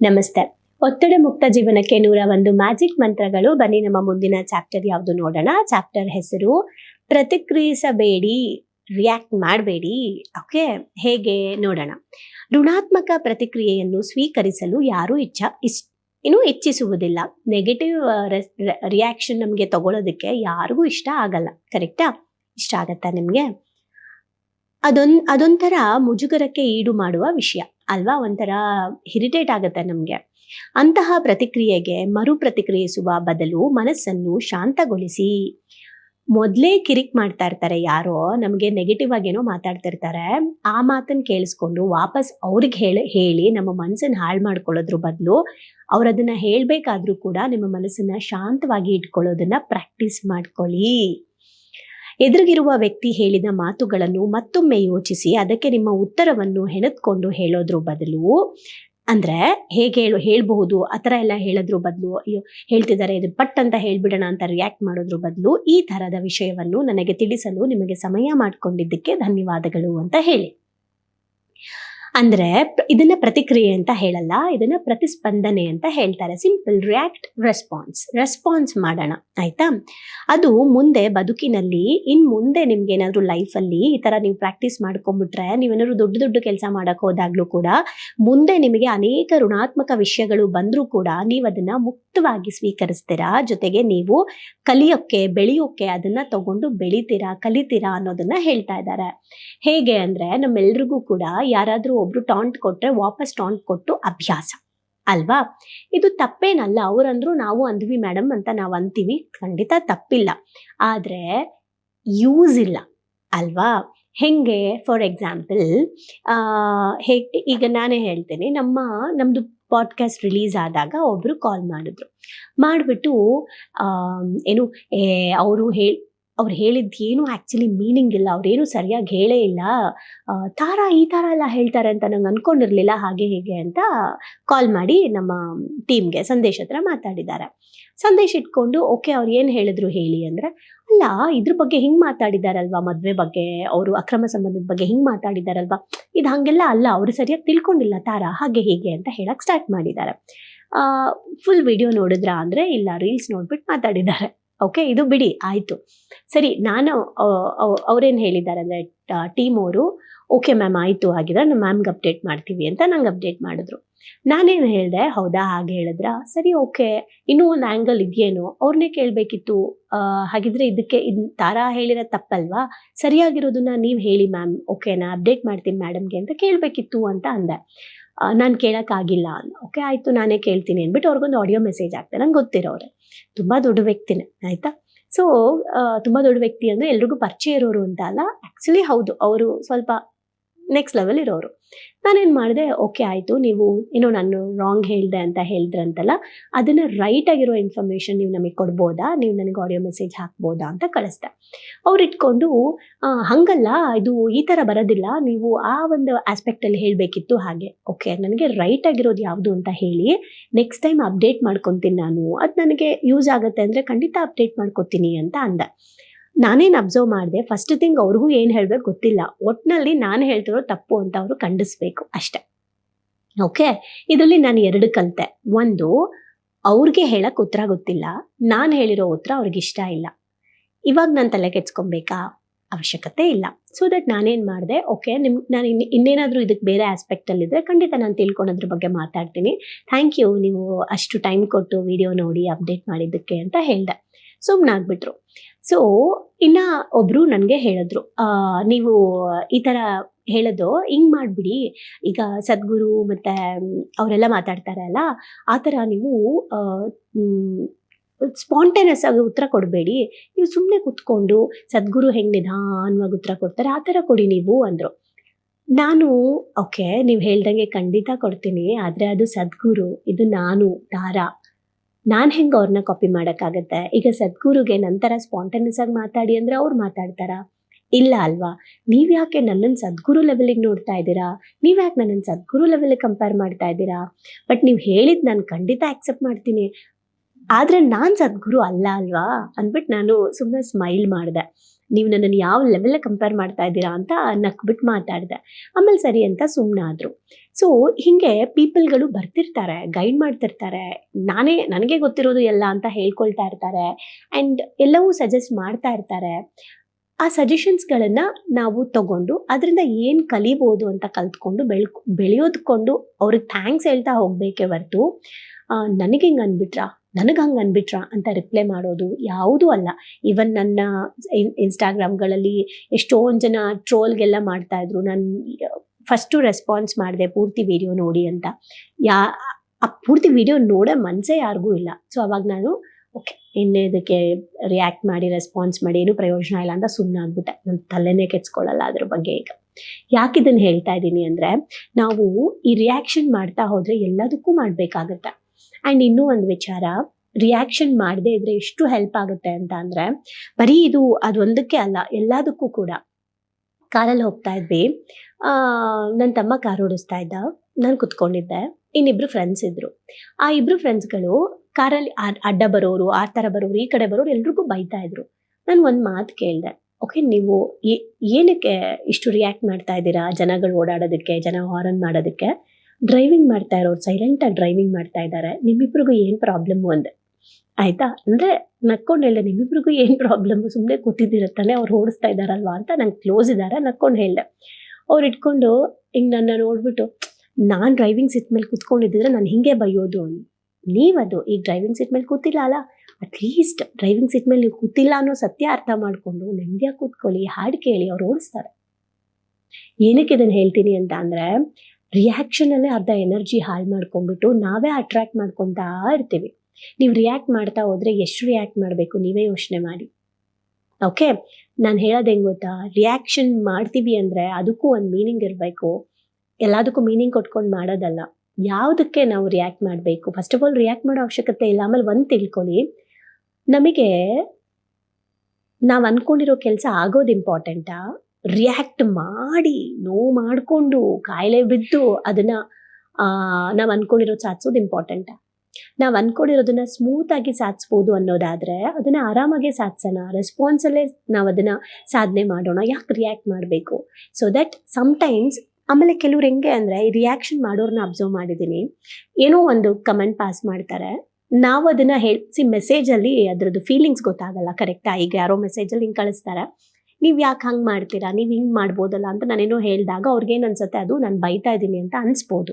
ನಮಸ್ತೆ. ಒತ್ತಡ ಮುಕ್ತ ಜೀವನಕ್ಕೆ ನೂರ ಒಂದು ಮ್ಯಾಜಿಕ್ ಮಂತ್ರಗಳು. ಬನ್ನಿ ನಮ್ಮ ಮುಂದಿನ ಚಾಪ್ಟರ್ ಯಾವುದು ನೋಡೋಣ. ಚಾಪ್ಟರ್ ಹೆಸರು ಪ್ರತಿಕ್ರಿಯಿಸಬೇಡಿ, ರಿಯಾಕ್ಟ್ ಮಾಡಬೇಡಿ. ಓಕೆ, ಹೇಗೆ ನೋಡೋಣ. ಋಣಾತ್ಮಕ ಪ್ರತಿಕ್ರಿಯೆಯನ್ನು ಸ್ವೀಕರಿಸಲು ಯಾರೂ ಇಚ್ಛ, ಇಸ್, ಇನ್ನು ಇಚ್ಛಿಸುವುದಿಲ್ಲ. ನೆಗೆಟಿವ್ ರಿಯಾಕ್ಷನ್ ನಮಗೆ ತಗೊಳ್ಳೋದಕ್ಕೆ ಯಾರಿಗೂ ಇಷ್ಟ ಆಗಲ್ಲ. ಕರೆಕ್ಟಾ ಇಷ್ಟ ಆಗತ್ತಾ ನಿಮಗೆ? ಅದೊಂದು ಅದೊಂಥರ ಮುಜುಗರಕ್ಕೆ ಈಡು ಮಾಡುವ ವಿಷಯ. ಅಲ್ವಾ ಒಂಥರ ಇರಿಟೇಟ್ ಆಗುತ್ತೆ ನಮಗೆ. ಅಂತಹ ಪ್ರತಿಕ್ರಿಯೆಗೆ ಮರು ಪ್ರತಿಕ್ರಿಯಿಸುವ ಬದಲು ಮನಸ್ಸನ್ನು ಶಾಂತಗೊಳಿಸಿ. ಮೊದಲೇ ಕಿರಿಕ್ ಮಾಡ್ತಾ ಇರ್ತಾರೆ ಯಾರೋ, ನಮಗೆ ನೆಗೆಟಿವ್ ಆಗೇನೋ ಮಾತಾಡ್ತಿರ್ತಾರೆ ಆ ಮಾತನ್ನು ಕೇಳಿಸ್ಕೊಂಡು ವಾಪಸ್ ಅವ್ರಿಗೆ ಹೇಳಿ ಹೇಳಿ ನಮ್ಮ ಮನಸ್ಸನ್ನ ಹಾಳು ಮಾಡ್ಕೊಳ್ಳೋದ್ರ ಬದಲು ಅವ್ರದನ್ನ ಹೇಳ್ಬೇಕಾದ್ರೂ ಕೂಡ ನಿಮ್ಮ ಮನಸ್ಸನ್ನ ಶಾಂತವಾಗಿ ಇಟ್ಕೊಳ್ಳೋದನ್ನ ಪ್ರಾಕ್ಟೀಸ್ ಮಾಡ್ಕೊಳ್ಳಿ. ಎದುರಿಗಿರುವ ವ್ಯಕ್ತಿ ಹೇಳಿದ ಮಾತುಗಳನ್ನು ಮತ್ತೊಮ್ಮೆ ಯೋಚಿಸಿ, ಅದಕ್ಕೆ ನಿಮ್ಮ ಉತ್ತರವನ್ನು ಹೆಣೆದುಕೊಂಡು ಹೇಳೋದ್ರ ಬದಲು, ಅಂದ್ರೆ ಹೇಗೆ ಹೇಳು, ಹೇಳಬಹುದು, ಆ ಥರ ಎಲ್ಲ ಹೇಳೋದ್ರ ಬದಲು, ಅಯ್ಯೋ, ಹೇಳ್ತಿದ್ದಾರೆ, ಇದು ಪಟ್ ಅಂತ ಹೇಳ್ಬಿಡೋಣ ಅಂತ ರಿಯಾಕ್ಟ್ ಮಾಡೋದ್ರ ಬದಲು, ಈ ಥರದ ವಿಷಯವನ್ನು ನನಗೆ ತಿಳಿಸಲು ನಿಮಗೆ ಸಮಯ ಮಾಡಿಕೊಂಡಿದ್ದಕ್ಕೆ ಧನ್ಯವಾದಗಳು ಅಂತ ಹೇಳಿ. ಅಂದ್ರೆ ಇದನ್ನ ಪ್ರತಿಕ್ರಿಯೆ ಅಂತ ಹೇಳಲ್ಲ, ಇದನ್ನ ಪ್ರತಿಸ್ಪಂದನೆ ಅಂತ ಹೇಳ್ತಾರೆ. ಸಿಂಪಲ್ ರಿಯಾಕ್ಟ್ ರೆಸ್ಪಾನ್ಸ್ ರೆಸ್ಪಾನ್ಸ್ ಮಾಡೋಣ, ಆಯ್ತಾ? ಅದು ಮುಂದೆ ಬದುಕಿನಲ್ಲಿ, ಇನ್ ಮುಂದೆ ನಿಮ್ಗೆ ಏನಾದ್ರು ಅಲ್ಲಿ ಈ ತರ ನೀವು ಪ್ರಾಕ್ಟೀಸ್ ಮಾಡ್ಕೊಂಡ್ಬಿಟ್ರೆ ನೀವೇನಾದ್ರು ದೊಡ್ಡ ದೊಡ್ಡ ಕೆಲಸ ಮಾಡಕ್ ಹೋದಾಗ್ಲೂ ಕೂಡ, ಮುಂದೆ ನಿಮಗೆ ಅನೇಕ ಋಣಾತ್ಮಕ ವಿಷಯಗಳು ಬಂದ್ರೂ ಕೂಡ, ನೀವು ಅದನ್ನ ಮುಕ್ತವಾಗಿ ಸ್ವೀಕರಿಸ್ತೀರಾ? ಜೊತೆಗೆ ನೀವು ಕಲಿಯೋಕ್ಕೆ ಬೆಳೆಯೋಕ್ಕೆ ಅದನ್ನ ತಗೊಂಡು ಬೆಳಿತೀರಾ, ಕಲಿತೀರಾ ಅನ್ನೋದನ್ನ ಹೇಳ್ತಾ ಇದ್ದಾರೆ. ಹೇಗೆ ಅಂದ್ರೆ ನಮ್ಮೆಲ್ರಿಗೂ ಕೂಡ ಯಾರಾದ್ರೂ ಒಬ್ರು ಟಾಂಟ್ ಕೊಟ್ರೆ ವಾಪಸ್ ಟಾಂಟ್ ಕೊಟ್ಟು ಅಭ್ಯಾಸ. ಅಲ್ವಾ? ಇದು ತಪ್ಪೇನಲ್ಲ. ಅವ್ರಂದ್ರು ನಾವು ಅಂದ್ವಿ ಮೇಡಮ್ ಅಂತ ನಾವು ಅಂತೀವಿ. ಖಂಡಿತ ತಪ್ಪಿಲ್ಲ. ಆದ್ರೆ ಯೂಸ್ ಇಲ್ಲ. ಅಲ್ವಾ? ಹೆಂಗೆ? ಫಾರ್ ಎಕ್ಸಾಂಪಲ್ ಹೇಗೆ, ಈಗ ನಾನೇ ಹೇಳ್ತೇನೆ. ನಮ್ಮ, ನಮ್ದು ಪಾಡ್ಕಾಸ್ಟ್ ರಿಲೀಸ್ ಆದಾಗ ಒಬ್ರು ಕಾಲ್ ಮಾಡಿದ್ರು. ಮಾಡಿಬಿಟ್ಟು ಏನು ಅವರು ಹೇಳಿ ಅವ್ರು ಹೇಳಿದ್ದೇನು ಆ್ಯಕ್ಚುಲಿ ಮೀನಿಂಗ್ ಇಲ್ಲ ಅವ್ರೇನು ಸರಿಯಾಗಿ ಹೇಳೇ ಇಲ್ಲ. ತಾರಾ ಈ ಥರ ಎಲ್ಲ ಹೇಳ್ತಾರೆ ಅಂತ ನಂಗೆ ಅಂದ್ಕೊಂಡಿರಲಿಲ್ಲ ಹಾಗೆ ಹೀಗೆ ಅಂತ ಕಾಲ್ ಮಾಡಿ ನಮ್ಮ ಟೀಮ್ಗೆ ಸಂದೇಶ್ ಹತ್ರ ಮಾತಾಡಿದ್ದಾರೆ ಸಂದೇಶ್ ಇಟ್ಕೊಂಡು ಓಕೆ ಅವ್ರು ಏನು ಹೇಳಿದ್ರು ಹೇಳಿ. ಅಂದರೆ, ಅಲ್ಲ, ಇದ್ರ ಬಗ್ಗೆ ಹಿಂಗೆ ಮಾತಾಡಿದಾರಲ್ವಾ? ಮದುವೆ ಬಗ್ಗೆ, ಅವರು ಅಕ್ರಮ ಸಂಬಂಧದ ಬಗ್ಗೆ ಹಿಂಗೆ ಮಾತಾಡಿದಾರಲ್ವಾ? ಇದು ಹಾಗೆಲ್ಲ ಅಲ್ಲ, ಅವರು ಸರಿಯಾಗಿ ತಿಳ್ಕೊಂಡಿಲ್ಲ ತಾರಾ ಹಾಗೆ ಹೀಗೆ ಅಂತ ಹೇಳಕ್ಕೆ ಸ್ಟಾರ್ಟ್ ಮಾಡಿದ್ದಾರೆ ಫುಲ್ ವಿಡಿಯೋ ನೋಡಿದ್ರಾ ಅಂದರೆ, ಇಲ್ಲ ರೀಲ್ಸ್ ನೋಡ್ಬಿಟ್ಟು ಮಾತಾಡಿದ್ದಾರೆ ಓಕೆ ಇದು ಬಿಡಿ, ಆಯಿತು. ಸರಿ, ನಾನು ಅವ್ರೇನು ಹೇಳಿದ್ದಾರೆ ಅಂದರೆ ಟೀಮ್ ಅವರು ಓಕೆ ಮ್ಯಾಮ್ ಆಯಿತು, ಹಾಗಿದ್ರೆ ನಾನು ಮ್ಯಾಮ್ಗೆ ಅಪ್ಡೇಟ್ ಮಾಡ್ತೀವಿ ಅಂತ ನಂಗೆ ಅಪ್ಡೇಟ್ ಮಾಡಿದ್ರು. ನಾನೇನು ಹೇಳಿದೆ, ಹೌದಾ, ಹಾಗೆ ಹೇಳಿದ್ರಾ? ಸರಿ ಓಕೆ ಇನ್ನೂ ಒಂದು ಆ್ಯಂಗಲ್ ಇದೆಯೇನೋ? ಅವ್ರನ್ನೇ ಕೇಳಬೇಕಿತ್ತು. ಹಾಗಿದ್ರೆ ಇದಕ್ಕೆ ಇದು, ತಾರಾ ಹೇಳಿರೋ ತಪ್ಪಲ್ವಾ? ಸರಿಯಾಗಿರೋದನ್ನ ನೀವು ಹೇಳಿ ಮ್ಯಾಮ್ ಓಕೆನಾ ಅಪ್ಡೇಟ್ ಮಾಡ್ತೀನಿ ಮೇಡಮ್ಗೆ ಅಂತ ಕೇಳಬೇಕಿತ್ತು ಅಂತ ಅಂದೆ. ನಾನು ಕೇಳೋಕ್ಕಾಗಿಲ್ಲ. ಓಕೆ ಆಯಿತು, ನಾನೇ ಕೇಳ್ತೀನಿ ಅಂದ್ಬಿಟ್ಟು ಅವ್ರಿಗೊಂದು ಆಡಿಯೋ ಮೆಸೇಜ್ ಆಗ್ತದೆ ನಂಗೆ ಗೊತ್ತಿರೋರೆ. ತುಂಬ ದೊಡ್ಡ ವ್ಯಕ್ತಿನೇ, ಆಯ್ತಾ? ಸೊ ತುಂಬ ದೊಡ್ಡ ವ್ಯಕ್ತಿ ಅಂದರೆ ಎಲ್ರಿಗೂ ಪರಿಚಯ ಇರೋರು ಅಂತ ಅಲ್ಲ. ಆ್ಯಕ್ಚುಲಿ ಹೌದು, ಅವರು ಸ್ವಲ್ಪ ನೆಕ್ಸ್ಟ್ ಲೆವೆಲ್ ಇರೋರು. ನಾನೇನು ಮಾಡಿದೆ, ಓಕೆ, ಆಯಿತು, ನೀವು ಏನೋ ನಾನು ರಾಂಗ್ ಹೇಳಿದೆ ಅಂತ ಹೇಳಿದ್ರಂತಲ್ಲ, ಅದನ್ನು ರೈಟ್ ಆಗಿರೋ ಇನ್ಫಾರ್ಮೇಷನ್ ನೀವು ನಮಗೆ ಕೊಡ್ಬೋದಾ? ನೀವು ನನಗೆ ಆಡಿಯೋ ಮೆಸೇಜ್ ಹಾಕ್ಬೋದಾ? ಅಂತ ಕಳಿಸ್ದೆ. ಅವ್ರು ಇಟ್ಕೊಂಡು ಹಂಗಲ್ಲ, ಇದು ಈ ಥರ ಬರೋದಿಲ್ಲ, ನೀವು ಆ ಒಂದು ಆಸ್ಪೆಕ್ಟಲ್ಲಿ ಹೇಳಬೇಕಿತ್ತು ಹಾಗೆ. ಓಕೆ, ನನಗೆ ರೈಟ್ ಆಗಿರೋದು ಯಾವುದು ಅಂತ ಹೇಳಿ ನೆಕ್ಸ್ಟ್ ಟೈಮ್ ಅಪ್ಡೇಟ್ ಮಾಡ್ಕೊತೀನಿ ನಾನು. ಅದು ನನಗೆ ಯೂಸ್ ಆಗುತ್ತೆ ಅಂದರೆ ಖಂಡಿತ ಅಪ್ಡೇಟ್ ಮಾಡ್ಕೊತೀನಿ ಅಂತ ಅಂದೆ. ನಾನೇನು ಅಬ್ಸರ್ವ್ ಮಾಡಿದೆ ಫಸ್ಟ್ ಥಿಂಗ್ ಅವ್ರಿಗೂ ಏನು ಹೇಳಬೇಕು ಗೊತ್ತಿಲ್ಲ. ಒಟ್ಟಿನಲ್ಲಿ ನಾನು ಹೇಳ್ತಿರೋ ತಪ್ಪು ಅಂತ ಅವರು ಖಂಡಿಸ್ಬೇಕು ಅಷ್ಟೆ. ಓಕೆ ಇದರಲ್ಲಿ ನಾನು ಎರಡು ಕಲಿತೆ. ಒಂದು, ಅವ್ರಿಗೆ ಹೇಳಕ್ಕೆ ಉತ್ತರ ಗೊತ್ತಿಲ್ಲ. ನಾನು ಹೇಳಿರೋ ಉತ್ತರ ಅವ್ರಿಗೆ ಇಷ್ಟ ಇಲ್ಲ. ಇವಾಗ ನಾನು ತಲೆ ಕೆಡ್ಸ್ಕೊಬೇಕಾ? ಅವಶ್ಯಕತೆ ಇಲ್ಲ. ಸೊ ದಟ್ ನಾನೇನು ಮಾಡಿದೆ ಓಕೆ ನಿಮ್, ನಾನು ಇನ್ನು ಇನ್ನೇನಾದರೂ ಇದಕ್ಕೆ ಬೇರೆ ಆಸ್ಪೆಕ್ಟಲ್ಲಿದ್ದರೆ ಖಂಡಿತ ನಾನು ತಿಳ್ಕೊಳೋದ್ರ ಬಗ್ಗೆ ಮಾತಾಡ್ತೀನಿ. ಥ್ಯಾಂಕ್ ಯು ನೀವು ಅಷ್ಟು ಟೈಮ್ ಕೊಟ್ಟು ವಿಡಿಯೋ ನೋಡಿ ಅಪ್ಡೇಟ್ ಮಾಡಿದ್ದಕ್ಕೆ ಅಂತ ಹೇಳ್ದೆ. ಸುಮ್ಮನಾಗ್ಬಿಟ್ರು ಸೊ ಇನ್ನ ಒಬ್ರು ನನಗೆ ಹೇಳಿದ್ರು ನೀವು ಈ ಥರ ಹೇಳೋದು ಹಿಂಗ್ ಮಾಡಿಬಿಡಿ. ಈಗ ಸದ್ಗುರು ಮತ್ತೆ, ಅವರೆಲ್ಲ ಮಾತಾಡ್ತಾರೆ ಅಲ್ಲ, ಆ ಥರ ನೀವು ಸ್ಪಾಂಟೇನಿಯಸ್ ಆಗಿ ಉತ್ತರ ಕೊಡಬೇಡಿ. ನೀವು ಸುಮ್ಮನೆ ಕುತ್ಕೊಂಡು ಸದ್ಗುರು ಹೆಂಗೆ ನಿಧಾನವಾಗಿ ಉತ್ತರ ಕೊಡ್ತಾರೆ, ಆ ಥರ ಕೊಡಿ ನೀವು, ಅಂದರು. ನಾನು, ಓಕೆ, ನೀವು ಹೇಳ್ದಂಗೆ ಖಂಡಿತ ಕೊಡ್ತೀನಿ, ಆದರೆ ಅದು ಸದ್ಗುರು, ಇದು ನಾನು ತಾರಾ ನಾನು ಹೆಂಗೆ ಅವ್ರನ್ನ ಕಾಪಿ ಮಾಡೋಕ್ಕಾಗತ್ತೆ? ಈಗ ಸದ್ಗುರುಗೆ ನಂತರ ಸ್ಪಾಂಟೇನಿಯಸ್ ಆಗಿ ಮಾತಾಡಿ ಅಂದರೆ ಅವ್ರು ಮಾತಾಡ್ತಾರಾ? ಇಲ್ಲ ಅಲ್ವಾ? ನೀವು ಯಾಕೆ ನನ್ನನ್ನು ಸದ್ಗುರು ಲೆವೆಲಿಗೆ ನೋಡ್ತಾ ಇದ್ದೀರಾ? ನೀವು ಯಾಕೆ ನನ್ನನ್ನು ಸದ್ಗುರು ಲೆವೆಲಿಗೆ ಕಂಪೇರ್ ಮಾಡ್ತಾ ಇದ್ದೀರಾ? ಬಟ್ ನೀವು ಹೇಳಿದ್ದು ನಾನು ಖಂಡಿತ ಆಕ್ಸೆಪ್ಟ್ ಮಾಡ್ತೀನಿ. ಆದ್ರೆ ನಾನು ಸದ್ಗುರು ಅಲ್ಲ ಅಲ್ವಾ? ಅಂದ್ಬಿಟ್ಟು ನಾನು ಸುಮ್ಮನೆ ಸ್ಮೈಲ್ ಮಾಡಿದೆ. ನೀವು ನನ್ನನ್ನು ಯಾವ ಲೆವೆಲ್ ಕಂಪೇರ್ ಮಾಡ್ತಾ ಇದ್ದೀರಾ ಅಂತ ನಕ್ಬಿಟ್ಟು ಮಾತಾಡಿದೆ. ಆಮೇಲೆ ಸರಿ ಅಂತ ಸುಮ್ಮನಾದ್ರು ಸೊ ಹಿಂಗೆ ಪೀಪಲ್ಗಳು ಬರ್ತಿರ್ತಾರೆ, ಗೈಡ್ ಮಾಡ್ತಿರ್ತಾರೆ. ನಾನೇ, ನನಗೆ ಗೊತ್ತಿರೋದು ಎಲ್ಲ ಅಂತ ಹೇಳ್ಕೊಳ್ತಾ ಇರ್ತಾರೆ. ಆ್ಯಂಡ್ ಎಲ್ಲವೂ ಸಜೆಸ್ಟ್ ಮಾಡ್ತಾ ಇರ್ತಾರೆ. ಆ ಸಜೆಷನ್ಸ್ಗಳನ್ನು ನಾವು ತಗೊಂಡು, ಅದರಿಂದ ಏನು ಕಲಿಬೋದು ಅಂತ ಕಲ್ತ್ಕೊಂಡು, ಬೆಳ್ಕೊ, ಬೆಳೆಯೋದ್ಕೊಂಡು ಅವ್ರಿಗೆ ಥ್ಯಾಂಕ್ಸ್ ಹೇಳ್ತಾ ಹೋಗಬೇಕೇ ಹೊರ್ತು ನನಗೆ ಹಿಂಗೆ ಅಂದ್ಬಿಟ್ರಾ ನನಗೆ ಹಂಗೆ ಅಂದ್ಬಿಟ್ರಾ ಅಂತ ರಿಪ್ಲೈ ಮಾಡೋದು ಯಾವುದೂ ಅಲ್ಲ. ಇವನ್ ನನ್ನ ಇನ್, ಇನ್ಸ್ಟಾಗ್ರಾಮ್ಗಳಲ್ಲಿ ಎಷ್ಟೊಂದು ಜನ ಟ್ರೋಲ್ಗೆಲ್ಲ ಮಾಡ್ತಾ ಇದ್ರು. ನಾನು ಫಸ್ಟು ರೆಸ್ಪಾನ್ಸ್ ಮಾಡಿದೆ, ಪೂರ್ತಿ ವಿಡಿಯೋ ನೋಡಿ ಅಂತ. ಯಾ, ಆ ಪೂರ್ತಿ ವಿಡಿಯೋ ನೋಡೋ ಮನಸ್ಸೇ ಯಾರಿಗೂ ಇಲ್ಲ. ಸೊ ಅವಾಗ ನಾನು, ಓಕೆ, ಇನ್ನೇ ಇದಕ್ಕೆ ರಿಯಾಕ್ಟ್ ಮಾಡಿ ರೆಸ್ಪಾನ್ಸ್ ಮಾಡಿ, ಏನು ಪ್ರಯೋಜನ ಇಲ್ಲ ಅಂತ ಸುಮ್ಮನೆ ಆಗ್ಬಿಟ್ಟೆ. ನನ್ನ ತಲೆನೇ ಕೆಚ್ಕೊಳ್ಳಲ್ಲ ಅದ್ರ ಬಗ್ಗೆ ಈಗ. ಯಾಕೆ ಇದನ್ನು ಹೇಳ್ತಾ ಇದ್ದೀನಿ ಅಂದರೆ, ನಾವು ಈ ರಿಯಾಕ್ಷನ್ ಮಾಡ್ತಾ ಹೋದರೆ ಎಲ್ಲದಕ್ಕೂ ಮಾಡಬೇಕಾಗತ್ತೆ. ಆ್ಯಂಡ್ ಇನ್ನೂ ಒಂದು ವಿಚಾರ ರಿಯಾಕ್ಷನ್ ಮಾಡದೇ ಇದ್ರೆ ಎಷ್ಟು ಹೆಲ್ಪ್ ಆಗುತ್ತೆ ಅಂತ ಅಂದರೆ, ಬರೀ ಇದು, ಅದೊಂದಕ್ಕೆ ಅಲ್ಲ, ಎಲ್ಲದಕ್ಕೂ ಕೂಡ. ಕಾರಲ್ಲಿ ಹೋಗ್ತಾ ಇದ್ವಿ. ನನ್ನ ತಮ್ಮ ಕಾರ್ ಓಡಿಸ್ತಾ ಇದ್ದ. ನಾನು ಕುತ್ಕೊಂಡಿದ್ದೆ. ಇನ್ನಿಬ್ರು ಫ್ರೆಂಡ್ಸ್ ಇದ್ರು. ಆ ಇಬ್ರು ಫ್ರೆಂಡ್ಸ್ಗಳು ಕಾರಲ್ಲಿ ಅಡ್ಡ ಬರೋರು ಆ ಥರ ಬರೋರು, ಈ ಕಡೆ ಬರೋರು ಎಲ್ರಿಗೂ ಬೈತಾ ಇದ್ರು. ನಾನು ಒಂದು ಮಾತು ಕೇಳಿದೆ. ಓಕೆ, ನೀವು ಏನಕ್ಕೆ ಇಷ್ಟು ರಿಯಾಕ್ಟ್ ಮಾಡ್ತಾ ಇದ್ದೀರಾ? ಜನಗಳು ಓಡಾಡೋದಕ್ಕೆ, ಜನ ಹಾರನ್ ಮಾಡೋದಕ್ಕೆ? ಡ್ರೈವಿಂಗ್ ಮಾಡ್ತಾ ಇರೋರು ಸೈಲೆಂಟಾಗಿ ಡ್ರೈವಿಂಗ್ ಮಾಡ್ತಾ ಇದ್ದಾರೆ ನಿಮ್ಮಿಬ್ರಿಗೂ ಏನು ಪ್ರಾಬ್ಲಮ್ ಅಂದೆ. ಆಯ್ತಾ? ಅಂದರೆ ನಕ್ಕೊಂಡು ಹೇಳಿದೆ, ನಿಮ್ಮಿಬ್ರಿಗೂ ಏನು ಪ್ರಾಬ್ಲಮ್ ಸುಮ್ಮನೆ ಕೂತಿದ್ದಿರತ್ತಾನೆ ಅವ್ರು ಓಡಿಸ್ತಾ ಇದ್ದಾರಲ್ವಾ ಅಂತ ನಂಗೆ ಕ್ಲೋಸ್ ಇದ್ದಾರೆ ನಕ್ಕೊಂಡು ಹೇಳಿದೆ. ಅವ್ರು ಇಟ್ಕೊಂಡು, ಹಿಂಗೆ ನನ್ನ ನೋಡ್ಬಿಟ್ಟು, ನಾನು ಡ್ರೈವಿಂಗ್ ಸೀಟ್ ಮೇಲೆ ಕೂತ್ಕೊಂಡಿದ್ದಿದ್ರೆ ನಾನು ಹಿಂಗೆ ಬೈಯೋದು ನೀವದು ಈಗ ಡ್ರೈವಿಂಗ್ ಸೀಟ್ ಮೇಲೆ ಕೂತಿಲ್ಲ ಅಲ್ಲ? ಅಟ್ಲೀಸ್ಟ್ ಡ್ರೈವಿಂಗ್ ಸೀಟ್ ಮೇಲೆ ನೀವು ಕೂತಿಲ್ಲ ಅನ್ನೋ ಸತ್ಯ ಅರ್ಥ ಮಾಡಿಕೊಂಡು, ನೆಮ್ಮದಿಯಾಗಿ ಕೂತ್ಕೊಳ್ಳಿ, ಹಾಡು ಕೇಳಿ, ಅವ್ರು ಓಡಿಸ್ತಾರೆ. ಏನಕ್ಕೆ ಇದನ್ನು ಹೇಳ್ತೀನಿ ಅಂತ ಅಂದರೆ ರಿಯಾಕ್ಷನಲ್ಲೇ ಅರ್ಧ ಎನರ್ಜಿ ಹಾಳು ಮಾಡ್ಕೊಂಡ್ಬಿಟ್ಟು ನಾವೇ ಅಟ್ರಾಕ್ಟ್ ಮಾಡ್ಕೊತಾ ಇರ್ತೀವಿ. ನೀವು ರಿಯಾಕ್ಟ್ ಮಾಡ್ತಾ ಹೋದರೆ ಎಷ್ಟು ರಿಯಾಕ್ಟ್ ಮಾಡಬೇಕು? ನೀವೇ ಯೋಚನೆ ಮಾಡಿ. ಓಕೆ ನಾನು ಹೇಳೋದು ಹೆಂಗೆ ಗೊತ್ತಾ? ರಿಯಾಕ್ಷನ್ ಮಾಡ್ತೀವಿ ಅಂದರೆ ಅದಕ್ಕೂ ಒಂದು ಮೀನಿಂಗ್ ಇರಬೇಕು. ಎಲ್ಲದಕ್ಕೂ ಮೀನಿಂಗ್ ಕೊಟ್ಕೊಂಡು ಮಾಡೋದಲ್ಲ. ಯಾವುದಕ್ಕೆ ನಾವು ರಿಯಾಕ್ಟ್ ಮಾಡಬೇಕು? ಫಸ್ಟ್ ಆಫ್ ಆಲ್ ರಿಯಾಕ್ಟ್ ಮಾಡೋ ಅವಶ್ಯಕತೆ ಇಲ್ಲ. ಆಮೇಲೆ ಒಂದು ತಿಳ್ಕೊಳ್ಳಿ. ನಮಗೆ ನಾವು ಅಂದ್ಕೊಂಡಿರೋ ಕೆಲಸ ಆಗೋದು ಇಂಪಾರ್ಟೆಂಟಾ ರಿಯಾಕ್ಟ್ ಮಾಡಿ, ನೋವು ಮಾಡಿಕೊಂಡು, ಕಾಯಿಲೆ ಬಿದ್ದು ಅದನ್ನು ನಾವು ಅಂದ್ಕೊಂಡಿರೋ ಸಾಧಿಸೋದು ಇಂಪಾರ್ಟೆಂಟಾ ನಾವು ಅಂದ್ಕೊಂಡಿರೋದನ್ನ ಸ್ಮೂತಾಗಿ ಸಾಧಿಸ್ಬೋದು ಅನ್ನೋದಾದರೆ ಅದನ್ನು ಆರಾಮಾಗಿ ಸಾಧಿಸೋಣ. ರೆಸ್ಪಾನ್ಸಲ್ಲೇ ನಾವು ಅದನ್ನು ಸಾಧನೆ ಮಾಡೋಣ. ಯಾಕೆ ರಿಯಾಕ್ಟ್ ಮಾಡಬೇಕು? ಸೊ ದಟ್ ಸಮ್ಟೈಮ್ಸ್ ಆಮೇಲೆ ಕೆಲವ್ರು ಹೆಂಗೆ ಅಂದರೆ ಈ ರಿಯಾಕ್ಷನ್ ಮಾಡೋರನ್ನ ಅಬ್ಸರ್ವ್ ಮಾಡಿದ್ದೀನಿ. ಏನೋ ಒಂದು ಕಮೆಂಟ್ ಪಾಸ್ ಮಾಡ್ತಾರೆ. ನಾವು ಅದನ್ನು ಮೆಸೇಜ್ ಮೆಸೇಜಲ್ಲಿ ಅದ್ರದ್ದು ಫೀಲಿಂಗ್ಸ್ ಗೊತ್ತಾಗಲ್ಲ. ಕರೆಕ್ಟಾ ಈಗ ಯಾರೋ ಮೆಸೇಜಲ್ಲಿ ಹಿಂಗೆ ಕಳಿಸ್ತಾರೆ. ನೀವು ಯಾಕೆ ಹಂಗೆ ಮಾಡ್ತೀರಾ? ನೀವು ಹಿಂಗೆ ಮಾಡ್ಬೋದಲ್ಲ ಅಂತ ನಾನೇನೋ ಹೇಳಿದಾಗ ಅವ್ರಿಗೇನು ಅನ್ಸುತ್ತೆ ಅದು ನಾನು ಬೈತಾ ಇದ್ದೀನಿ ಅಂತ ಅನಿಸ್ಬೋದು.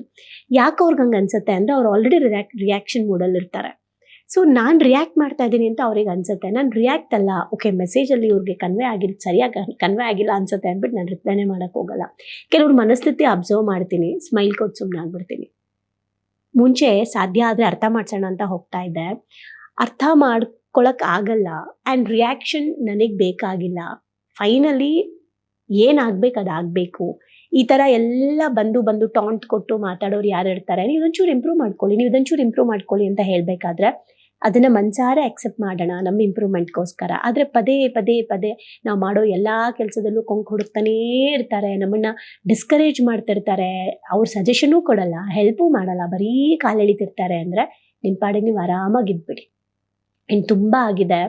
ಯಾಕೆ ಅವ್ರಿಗೆ ಹಂಗೆ ಅನ್ಸುತ್ತೆ ಅಂದರೆ ಅವ್ರು ಆಲ್ರೆಡಿ ರಿಯಾಕ್ಟ್ ರಿಯಾಕ್ಷನ್ ಮೂಡಲ್ಲಿ ಇರ್ತಾರೆ. ಸೊ ನಾನು ರಿಯಾಕ್ಟ್ ಮಾಡ್ತಾ ಇದ್ದೀನಿ ಅಂತ ಅವ್ರಿಗೆ ಅನ್ಸುತ್ತೆ. ನಾನು ರಿಯಾಕ್ಟ್ ಅಲ್ಲ ಓಕೆ ಮೆಸೇಜಲ್ಲಿ ಇವ್ರಿಗೆ ಕನ್ವೆ ಆಗಿಲ್ಲ ಸರಿಯಾಗಿ ಕನ್ವೆ ಆಗಿಲ್ಲ ಅನ್ಸುತ್ತೆ ಅಂದ್ಬಿಟ್ಟು ನಾನು ರಿಪ್ಲೈನೇ ಮಾಡೋಕ್ಕೆ ಹೋಗಲ್ಲ. ಕೆಲವ್ರ ಮನಸ್ಥಿತಿ ಅಬ್ಸರ್ವ್ ಮಾಡ್ತೀನಿ ಸ್ಮೈಲ್ ಕೊಟ್ಟು ಸುಮ್ಮನೆ ಆಗ್ಬಿಡ್ತೀನಿ. ಮುಂಚೆ ಸಾಧ್ಯ ಆದರೆ ಅರ್ಥ ಮಾಡ್ಸೋಣ ಅಂತ ಹೋಗ್ತಾ ಇದ್ದೆ. ಅರ್ಥ ಮಾಡ್ಕೊಳಕ್ಕೆ ಆಗಲ್ಲ ಆ್ಯಂಡ್ ರಿಯಾಕ್ಷನ್ ನನಗೆ ಬೇಕಾಗಿಲ್ಲ. ಫೈನಲಿ ಏನಾಗಬೇಕು ಅದಾಗಬೇಕು ಈ ಥರ ಎಲ್ಲ ಬಂದು ಬಂದು ಟಾಂಟ್ ಕೊಟ್ಟು ಮಾತಾಡೋರು ಯಾರು ಇರ್ತಾರೆ, ನೀವು ಇದೊಂಚೂರು ಇಂಪ್ರೂವ್ ಮಾಡ್ಕೊಳ್ಳಿ, ನೀವು ಇದೊಂಚೂರು ಇಂಪ್ರೂವ್ ಮಾಡ್ಕೊಳ್ಳಿ ಅಂತ ಹೇಳಬೇಕಾದ್ರೆ ಅದನ್ನು ಮನ್ಸಾರೆ ಅಕ್ಸೆಪ್ಟ್ ಮಾಡೋಣ, ನಮ್ಮ ಇಂಪ್ರೂವ್ಮೆಂಟ್ಗೋಸ್ಕರ ಆದರೆ ಪದೇ ಪದೇ ಪದೇ ನಾವು ಮಾಡೋ ಎಲ್ಲ ಕೆಲಸದಲ್ಲೂ ಕೊಂಕು ಹುಡುಕ್ತಾನೇ ಇರ್ತಾರೆ, ನಮ್ಮನ್ನು ಡಿಸ್ಕರೇಜ್ ಮಾಡ್ತಿರ್ತಾರೆ. ಅವ್ರ ಸಜೆಷನೂ ಕೊಡಲ್ಲ ಹೆಲ್ಪು ಮಾಡಲ್ಲ, ಬರೀ ಕಾಲೆಳಿತಿರ್ತಾರೆ ಅಂದರೆ ನಿಮ್ಮ ಪಾಡಿಗೆ ನೀವು ಆರಾಮಾಗಿದ್ಬಿಡಿ ಇನ್ನು ತುಂಬ ಆಗಿದೆ.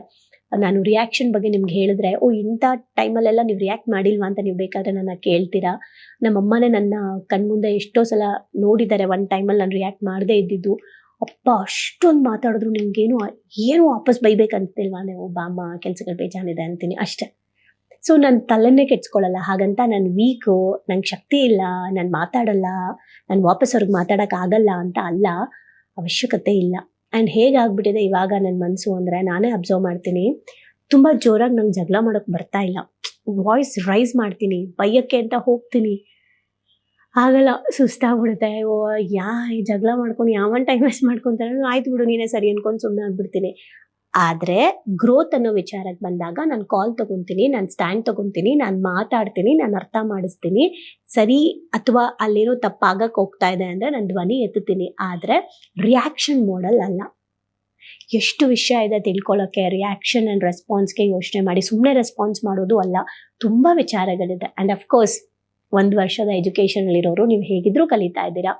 ನಾನು ರಿಯಾಕ್ಷನ್ ಬಗ್ಗೆ ನಿಮ್ಗೆ ಹೇಳಿದ್ರೆ, ಓ, ಇಂಥ ಟೈಮಲ್ಲೆಲ್ಲ ನೀವು ರಿಯಾಕ್ಟ್ ಮಾಡಿಲ್ವಾ ಅಂತ ನೀವು ಬೇಕಾದ್ರೆ ನನ್ನ ಕೇಳ್ತೀರಾ? ನಮ್ಮಮ್ಮನೇ ನನ್ನ ಕಣ್ಮುಂದೆ ಎಷ್ಟೋ ಸಲ ನೋಡಿದ್ದಾರೆ ಒಂದು ಟೈಮಲ್ಲಿ ನಾನು ರಿಯಾಕ್ಟ್ ಮಾಡದೇ ಇದ್ದಿದ್ದು. ಅಪ್ಪ, ಅಷ್ಟೊಂದು ಮಾತಾಡಿದ್ರು ನಿಮ್ಗೇನು ಏನು ವಾಪಸ್ ಬೈಬೇಕಂತಿಲ್ವಾ ನೀವು? ಬಾಮ್ಮ ಕೆಲಸಗಳು ಬೇಜಾನಿದೆ ಅಂತೀನಿ. ಅಷ್ಟೇ. ಸೊ ನಾನು ತಲೆನೇ ಕೆಡ್ಸ್ಕೊಳ್ಳಲ್ಲ. ಹಾಗಂತ ನಾನು ವೀಕು ನಂಗೆ ಶಕ್ತಿ ಇಲ್ಲ, ನಾನು ಮಾತಾಡಲ್ಲ, ನಾನು ವಾಪಸ್ ಅವ್ರಿಗೆ ಮಾತಾಡೋಕ್ಕಾಗಲ್ಲ ಅಂತ ಅಲ್ಲ, ಅವಶ್ಯಕತೆ ಇಲ್ಲ. ಆ್ಯಂಡ್ ಹೇಗಾಗ್ಬಿಟ್ಟಿದೆ ಇವಾಗ ನನ್ನ ಮನಸ್ಸು ಅಂದರೆ ನಾನೇ ಅಬ್ಸರ್ವ್ ಮಾಡ್ತೀನಿ. ತುಂಬ ಜೋರಾಗಿ ನಂಗೆ ಜಗಳ ಮಾಡೋಕ್ಕೆ ಬರ್ತಾ ಇಲ್ಲ. ವಾಯ್ಸ್ ರೈಸ್ ಮಾಡ್ತೀನಿ, ಬೈಯಕ್ಕೆ ಅಂತ ಹೋಗ್ತೀನಿ. ಆಗಲ್ಲ, ಸುಸ್ತಾಗ್ಬಿಡುತ್ತೆ. ಓ, ಯಾ ಜಗಳ ಮಾಡ್ಕೊಂಡು ಯಾವನ್ ಟೈಮ್ ವೇಸ್ಟ್ ಮಾಡ್ಕೊತಾರೆ ಆಯ್ತು ಬಿಡು, ನೀನೇ ಸರಿ ಅನ್ಕೊಂಡು ಸುಮ್ಮನೆ ಆಗ್ಬಿಡ್ತೀನಿ. ಆದರೆ ಗ್ರೋತ್ ಅನ್ನೋ ವಿಚಾರಕ್ಕೆ ಬಂದಾಗ ನಾನು ಕಾಲ್ ತಗೊಂತೀನಿ, ನಾನು ಸ್ಟ್ಯಾಂಡ್ ತಗೊಂತೀನಿ, ನಾನು ಮಾತಾಡ್ತೀನಿ, ನಾನು ಅರ್ಥ ಮಾಡಿಸ್ತೀನಿ. ಸರಿ ಅಥವಾ ಅಲ್ಲೇನೋ ತಪ್ಪಾಗಕ್ಕೆ ಹೋಗ್ತಾ ಇದೆ ಅಂದರೆ ನಾನು ಧ್ವನಿ ಎತ್ತುತ್ತೀನಿ. ಆದರೆ ರಿಯಾಕ್ಷನ್ ಮೋಡಲ್ ಅಲ್ಲ. ಎಷ್ಟು ವಿಷಯ ಇದೆ ತಿಳ್ಕೊಳ್ಳೋಕ್ಕೆ ರಿಯಾಕ್ಷನ್ ಆ್ಯಂಡ್ ರೆಸ್ಪಾನ್ಸ್ಗೆ ಯೋಚನೆ ಮಾಡಿ. ಸುಮ್ಮನೆ ರೆಸ್ಪಾನ್ಸ್ ಮಾಡೋದು ಅಲ್ಲ, ತುಂಬ ವಿಚಾರಗಳಿದೆ. ಆ್ಯಂಡ್ ಅಫ್ಕೋರ್ಸ್ ಒಂದು ವರ್ಷದ ಎಜುಕೇಷನಲ್ಲಿರೋರು ನೀವು ಹೇಗಿದ್ರೂ ಕಲಿತಾ ಇದ್ದೀರಾ.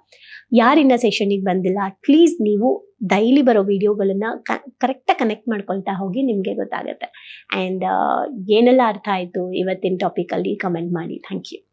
ಯಾರಿನ್ನ ಸೆಷನಿಗೆ ಬಂದಿಲ್ಲ ಅಟ್ಲೀಸ್ ನೀವು ಡೈಲಿ ಬರೋ ವಿಡಿಯೋಗಳನ್ನ ಕರೆಕ್ಟಾಗಿ ಕನೆಕ್ಟ್ ಮಾಡ್ಕೊಳ್ತಾ ಹೋಗಿ ನಿಮಗೆ ಗೊತ್ತಾಗುತ್ತೆ. ಆ್ಯಂಡ್ ಏನೆಲ್ಲ ಅರ್ಥ ಆಯಿತು ಇವತ್ತಿನ ಟಾಪಿಕಲ್ಲಿ ಕಮೆಂಟ್ ಮಾಡಿ. Thank you